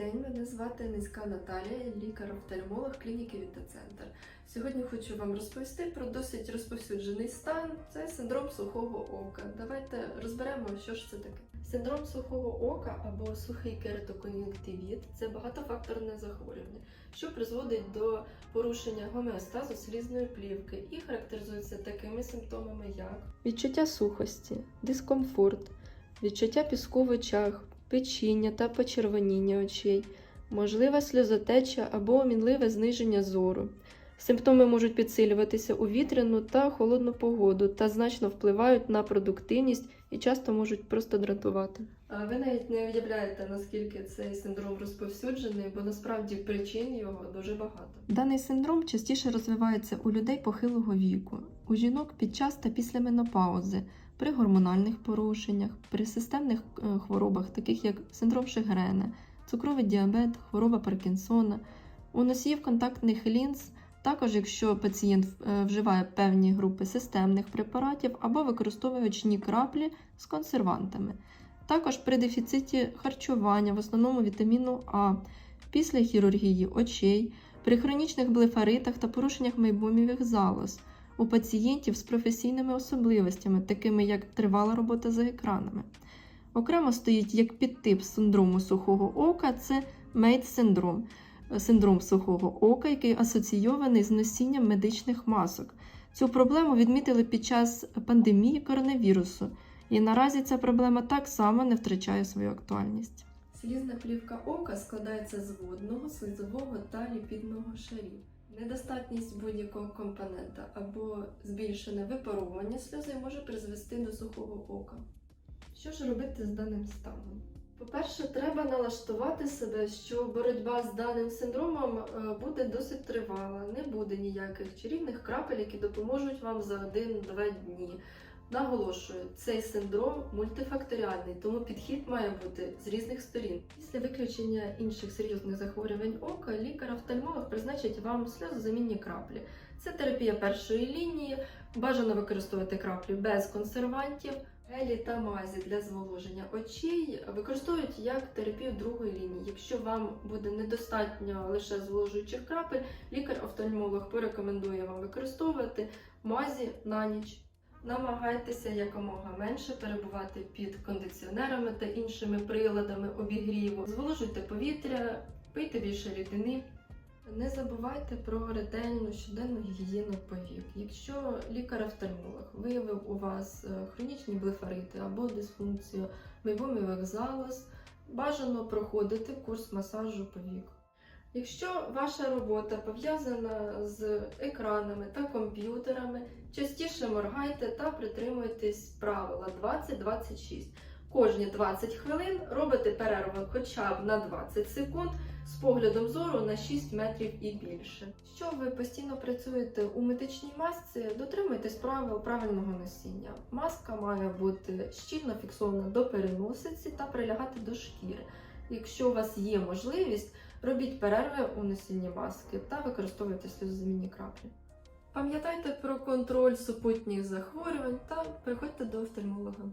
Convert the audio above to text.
день, мене звати Низька Наталія, лікар-офтальмолог клініки Вітацентр. Сьогодні хочу вам розповісти про досить розповсюджений стан це синдром сухого ока. Давайте розберемо, що ж це таке. Синдром сухого ока або сухий кератокон'юнктивіт – це багатофакторне захворювання, що призводить до порушення гомеостазу слізної плівки і характеризується такими симптомами, як відчуття сухості, дискомфорт, відчуття піску в печіння та почервоніння очей, можлива сльозотеча або мінливе зниження зору. Симптоми можуть підсилюватися у вітряну та холодну погоду та значно впливають на продуктивність і часто можуть просто дратувати. Ви навіть не уявляєте, наскільки цей синдром розповсюджений, бо насправді причин його дуже багато. Даний синдром частіше розвивається у людей похилого віку, у жінок під час та після менопаузи, при гормональних порушеннях, при системних е, хворобах, таких як синдром Шегрена, цукровий діабет, хвороба Паркінсона, у носіїв контактних лінз, також якщо пацієнт е, вживає певні групи системних препаратів або використовує очні краплі з консервантами. Також при дефіциті харчування, в основному вітаміну А, після хірургії очей, при хронічних блефаритах та порушеннях мейбомівих залоз, у пацієнтів з професійними особливостями, такими як тривала робота за екранами. Окремо стоїть як підтип синдрому сухого ока це мейт-синдром, синдром сухого ока, який асоційований з носінням медичних масок. Цю проблему відмітили під час пандемії коронавірусу, і наразі ця проблема так само не втрачає свою актуальність. Слізна плівка ока складається з водного, слизового та ліпідного шарів. Недостатність будь-якого компонента або збільшене випаровування сльози може призвести до сухого ока. Що ж робити з даним станом? По-перше, треба налаштувати себе, що боротьба з даним синдромом е, буде досить тривала, не буде ніяких чарівних крапель, які допоможуть вам за один-два дні. Наголошую, цей синдром мультифакторіальний, тому підхід має бути з різних сторін. Після виключення інших серйозних захворювань ока лікар-офтальмолог призначить вам сльозозамінні краплі. Це терапія першої лінії. Бажано використовувати краплі без консервантів. Гелі та мазі для зволоження очей використовують як терапію другої лінії. Якщо вам буде недостатньо лише зволожуючих крапель, лікар-офтальмолог порекомендує вам використовувати мазі на ніч. Намагайтеся якомога менше перебувати під кондиціонерами та іншими приладами обігріву. Зволожуйте повітря, пийте більше рідини. Не забувайте про ретельну щоденну гігієну повік. Якщо лікар-офтальмолог виявив у вас е, хронічні блефарити або дисфункцію мейбомівих залоз, бажано проходити курс масажу повік. Якщо ваша робота пов'язана з екранами та комп'ютерами, частіше моргайте та притримуйтесь правила 20-26. Кожні 20 хвилин робите перерву хоча б на 20 секунд з поглядом зору на 6 метрів і більше. Якщо ви постійно працюєте у медичній масці, дотримуйтесь правил правильного носіння. Маска має бути щільно фіксована до переносиці та прилягати до шкіри. Якщо у вас є можливість, робіть перерви у носінні маски та використовуйте сльозозамінні краплі. Пам'ятайте про контроль супутніх захворювань та приходьте до офтальмолога.